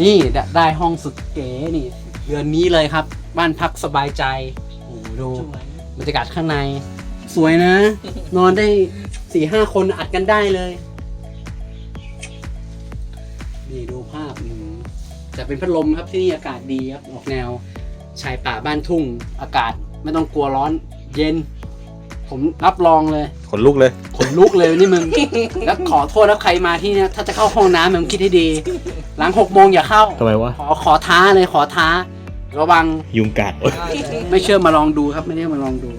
นี่ได้ได้ห้องสุดเก๋นี่ เดือนนี้เลยครับ บ้านพักสบายใจโอ้โหดูบรรยากาศข้างใน สวยนะ นอนได้สี่ห้าคนอัดกันได้เลย นี่ดูภาพอืมแต่เป็นพัดลมครับที่นี่อากาศดีครับออกแนว ชายป่าบ้านทุ่ง อากาศไม่ต้องกลัวร้อน เย็น ผมรับรองเลยขนลุกเลย ขนลุกเลยนี่มึง แล้วขอโทษแล้วใครมาที่เนี่ยถ้าจะเข้าห้องน้ำมึงคิดให้ดี หลังหกโมงอย่าเข้า ทำไมวะ ขอขอท้าเลยขอท้า ระวังยุงกัด ไม่เชื่อมาลองดูครับไม่ได้มาลองดู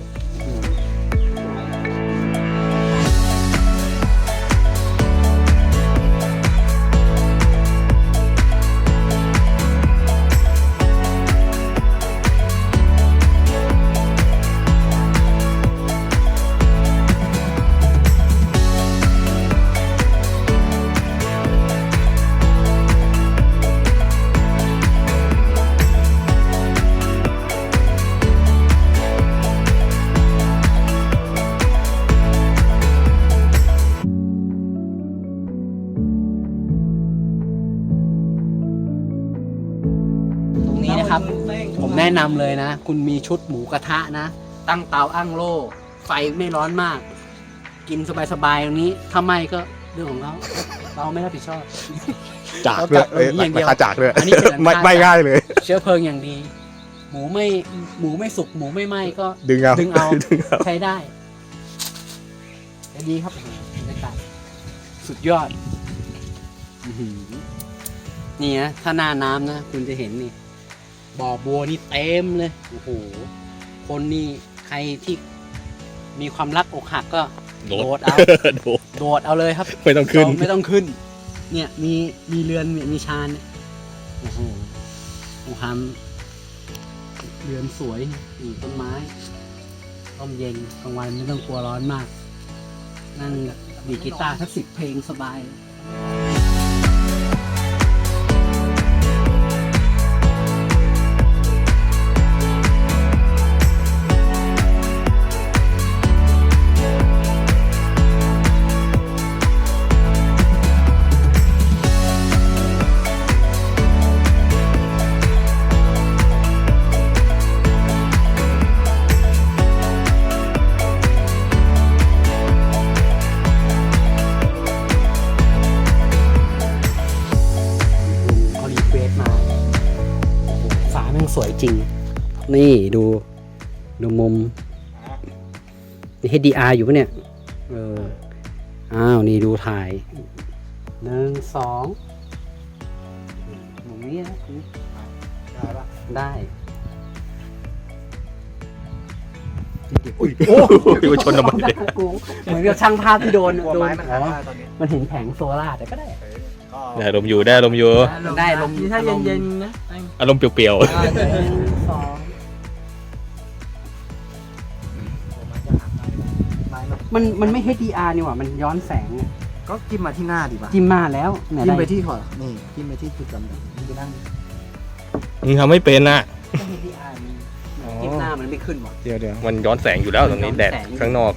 นี้นะครับ ผมแนะนำเลยนะ คุณมีชุดหมูกระทะนะ ตั้งเตาอั้งโล่ ไฟไม่ร้อนมาก กินสบายๆตรงนี้ถ้าไม่ก็เรื่องของเขาเราไม่รับผิดชอบ จากด้วยเอาจากตรงนี้อย่างเดียวราคาจากด้วยอันนี้เป็นหลังคา ไม่ไม่ง่ายเลย เชื้อเพลิงอย่างดี หมูไม่หมูไม่สุกหมูไม่ไหม้ก็ ดึงเอาดึงเอา ดึงเอาใช้ได้อันนี้ครับบรรยากาศสุดยอดอื้อหือนี่นะถ้าหน้าน้ำนะ คุณจะเห็นนี่ บ่อบัวนี่เต็มเลยโอ้โหคนนี่ใครที่มีความรักอกหักก็โดโดดดเอาโดดโดดเอาเลยครับไม่ต้องขึ้นเราไม่ต้องขึ้น เนี่ยมีมีเรือนมีมีชานเนี่ยโอ้โหโอ้โหทำเรือนสวยนี่ต้นไม้ร่มเย็นกลางวันไม่ต้องกลัวร้อนมาก นั่งดีดกีตาร์สักสิบเพลงสบาย ม่งสวยจริง นี่ดู ดูมุม นี่ HDR อยู่ปะเนี่ย เออ อ้าว นี่ดูถ่ายหนึ่งสองมุมนี้นะได้อุ้ยโอ้ยชนทำไมได้เนี่ยกูเหมือนกับช่างภาพที่โดนกลัวโดนไม้มันอ๋หัอกได้ตอนนี้มันเห็นแผงโซล่าร์แต่ก็ได้ก็ได้ลมอยู่ได้ลมอยู่ ได้ลมถ้าเย็นๆนะ อารมณ์เปรี้ยวหนึ่งสองมันมันไม่ HDR นี่หว่า มันย้อนแสงไงก็จิ้มมาที่หน้าดีป่ะจิ้มมาแล้วไหนจิ้มไปด้ที่ขอนี่จิ้มไปที่จุดจำนี่ไปนั่งๆมึงทำไม่เป็นน่ะ ก็ HDR นี่จิ้มหน้ามันไม่ขึ้นหว่ะเดี๋ยวเดี๋ยวมันย้อนแสงอยู่แล้วตรงนี้ย้อนแดดแสงข้างนอก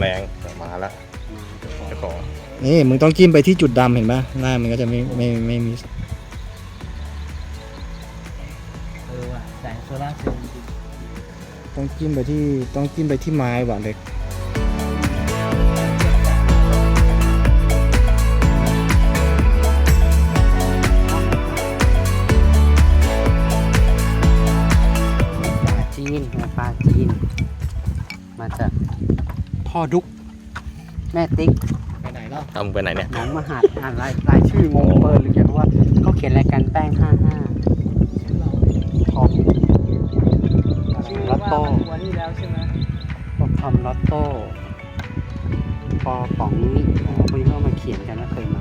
แรงมาแล้วเจ้าของนี่มึงต้องจิ้มไปที่จุดดำเห็นป่ะหน้ามันก็จะไม่ไม่ไม่มี ต้องจิ้มไปที่ต้องจิ้มไปที่ไม้ว่ะเด็ก ปลาจีนนะปลาจีน มาจากพ่อดุก แม่ติ๊กไปไหนแล้วทำไปไหนเนี่ยน้องมหาดอ่านรายรายชื่องงเบอร์หรืออยากรู้ว่าเขาเขียนรายการแป้ง55ทอมลอตโต้ วันนี้แล้วใช่ไหม พวกท อมลอตโต้ปอป๋องนี่อ๋อพวกนี้เขามาเขียนกันนะเคยมา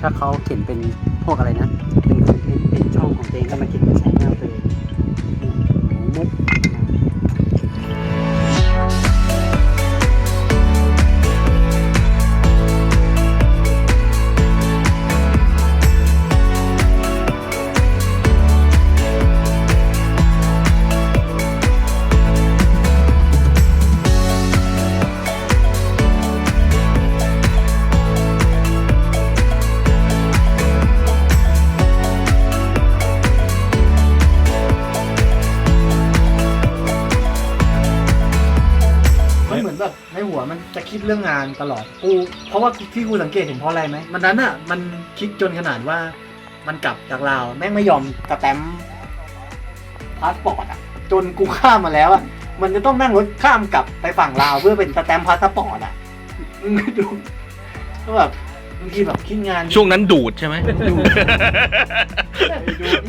ถ้าเขาเขียนเป็นพวกอะไรนะ เป็นเทนต์เป็นช่องของตัวเองก็มาเขียนเป็น คิดเรื่องงานตลอดกูเพราะว่าที่กูสังเกตเห็นเพราะอะไรไหมมันนั้นอะมันคิดจนขนาดว่ามันกลับจากลาวแม่งไม่ยอมสแตมป์พาสปอร์ตอะ จนกูข้ามมาแล้วอะมันจะต้องนั่งรถข้ามกลับไปฝั่งลาวเพื่อเป็นสแตมป์พาสปอร์ตอะมึงไม่ดูก็แบบบางทีแบบคิดงานช่วงนั้นดูดใช่ไหมดู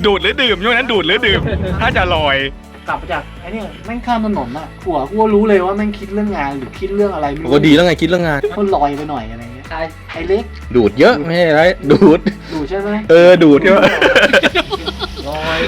ดูดหรือดื่มช่วงนั้นดูดหรือดื่ม ถ้าจะลอย กลับมาจากไอ้เนี่ยแม่งข้ามถนนอะหัวกูก็รู้เลยว่าแม่งคิดเรื่องงานหรือคิดเรื่องอะไรไม่รู้ก็ดีแล้วไงคิดเรื่องงาน ก็ลอยไปหน่อยอะไรเงี้ยใช่ไอ้เล็กดูดเยอะไม่ใช่ไรดูดดูใช่ไหมเออดูดใช่ไหม ลอย